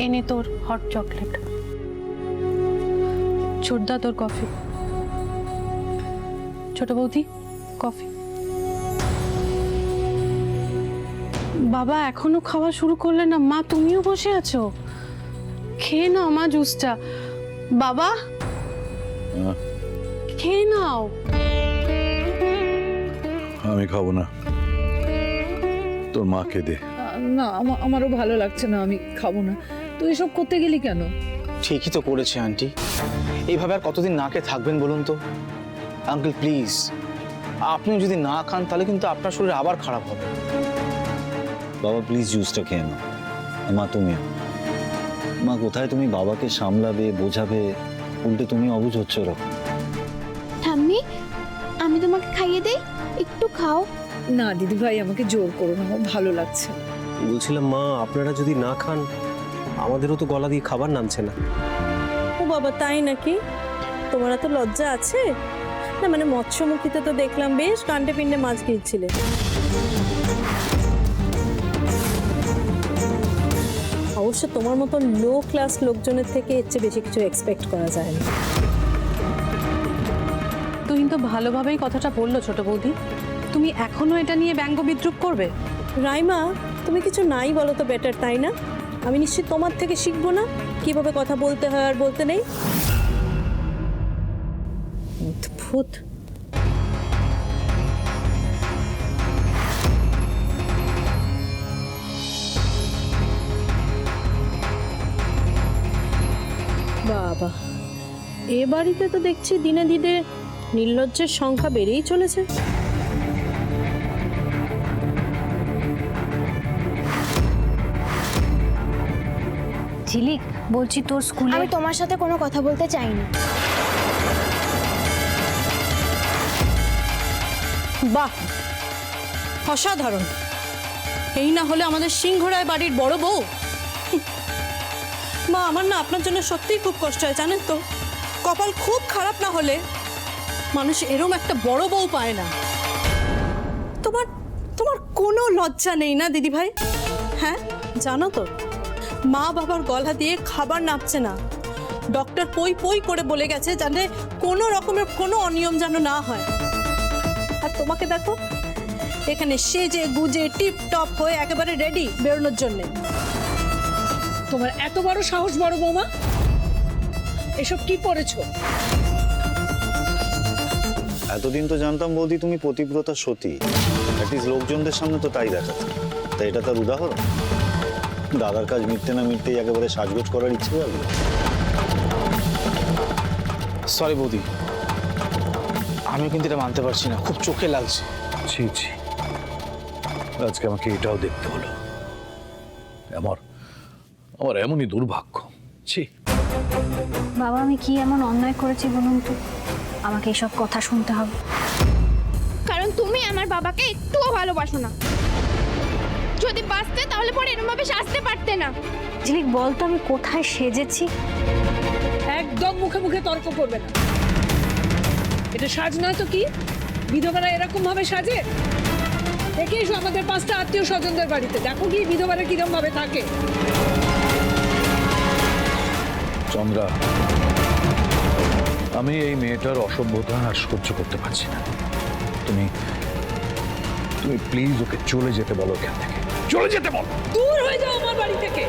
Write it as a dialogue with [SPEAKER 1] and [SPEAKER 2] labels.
[SPEAKER 1] এনে তোর hot chocolate ছোটদা তোর কফি ছোট বৌদি কফি বাবা এখনও খাওয়া শুরু করলে না? মা তুমিও বসে আছো? খেয়ে নাও মা জুসটা বাবা
[SPEAKER 2] হ্যাঁ।
[SPEAKER 1] খেয়ে নাও।
[SPEAKER 2] আমি খাব না। তোর মাকে দে।
[SPEAKER 3] না আমারও ভালো লাগছে না আমি খাব না। তুই এসব করতে গেলি কেন?
[SPEAKER 4] ঠিকই তো করেছে আন্টি। এইভাবে আর কতদিন না খেয়ে থাকবেন বলুন তো? আঙ্কেল প্লিজ আপনি যদি না খান তাহলে কিন্তু আপনার শরীর আবার খারাপ হবে।
[SPEAKER 5] বাবা প্লিজ জুসটা খেয়ে নাও। মা তুমিও মা কোথায় তুমি বাবাকে সামলাবে বোঝাবে? উল্টে তুমি অবুঝ হচ্ছ এরকম।
[SPEAKER 6] ঠাম্মি আমি তোমাকে খাইয়ে দেই? একটু খাও।
[SPEAKER 3] না দিদি ভাই আমাকে জোর করো না আমার ভালো লাগছে
[SPEAKER 7] বলছিলাম মা আপনারা যদি না খান আমাদেরও তো গলা দিয়ে খাবার নামছে না।
[SPEAKER 8] ও বাবা তাই নাকি? তোমার এত লজ্জা আছে? না মানে মৎস্যমুখীতে তো দেখলাম বেশ কান্ডে পিণ্ডে মাছ গিয়েছিলে অবশ্য তোমার মতো লো ক্লাস লোকজনের থেকে এর চেয়ে বেশি কিছু এক্সপেক্ট করা যায় না।
[SPEAKER 1] তুই তো ভালোভাবেই কথাটা বলল ছোট বৌদি। তুমি এখনও এটা নিয়ে ব্যঙ্গ বিদ্রুপ করবে?
[SPEAKER 8] রাইমা তুমি কিছু নাই বলো তো বেটার তাই না? আমি নিশ্চয়ই তোমার থেকে শিখব না? কীভাবে কথা বলতে হয় আর বলতে নেই? অদ্ভুত। বাবা, এ বাড়িতে তো দেখছি দিনে দিনে নির্লজ্জের সংখ্যা বেড়েই চলেছে।
[SPEAKER 6] ঝিলিক বলছি তোর স্কুলে আমি তোমার সাথে কোনো কথা বলতে চাইনি।
[SPEAKER 8] বাহ অসাধারণ। এই না হলে আমাদের সিংহরায় বাড়ির বড় বউ? মা আমার না আপনার জন্য সত্যিই খুব কষ্ট হয় জানেন তো। কপাল খুব খারাপ না হলে মানুষ এরম একটা বড় বউ পায় না। তোমার তোমার কোনো লজ্জা নেই না দিদি ভাই হ্যাঁ জানো তো। মা বাবার গলা দিয়ে খাবার নাপছে না। ডক্টর পই পই করে বলে গেছে যাতে কোনো রকমের কোনো অনিয়ম যেন না হয়। আর তোমাকে দেখো এখানে সেজে গুজে টিপ টপ হয়ে একেবারে রেডি বেরোনোর জন্যে।
[SPEAKER 3] তোমার এত বড় সাহস বড় বৌমা। এসব কি পড়েছো
[SPEAKER 5] এতদিন তো জানতাম বৌদি তুমি পতিব্রতা সতী। অ্যাটলিস্ট লোকজনদের সামনে তো তাই দেখা তাই এটা তার উদাহরণ? দাদার কাজ মিটতে না মিটতেই একেবারে সাজগোজ করার ইচ্ছে যাবে
[SPEAKER 4] সরি বৌদি আমি কিন্তু এটা মানতে পারছি না খুব চোখে লাগছে।
[SPEAKER 2] ছি ছি। আজকে আমাকে এটাও দেখতে হলো। আমার আমার এমনই দুর্ভাগ্য। ছি।
[SPEAKER 6] বাবা আমি কি এমন অন্যায় করেছি বলুন তো? আমাকে এসব কথা শুনতে হবে।
[SPEAKER 9] কারণ তুমি আমার বাবাকে একটুও ভালোবাসো না। যদি বাঁচতে তাহলে পরে এরকম ভাবে সাজতে পারতে না।
[SPEAKER 6] ঝিলিক বল তো আমি কোথায় সেজেছি?
[SPEAKER 3] একদম মুখে মুখে তর্ক করবে না। এটা সাজ নয় তো কি? বিধবারা এরকম ভাবে সাজে? দেখে এসো আমাদের পাঁচটা আত্মীয় স্বজনদের বাড়িতে। দেখো কি বিধবারা কিরম ভাবে থাকে।
[SPEAKER 2] চন্দ্রা আমি এই মেয়েটার অসভ্যতা আর সহ্য করতে পারছি না। তুমি তুমি প্লিজ ওকে চলে যেতে বলো এখান থেকে। চলে যেতে বল।
[SPEAKER 3] দূর হয়ে যাও আমার বাড়ি থেকে।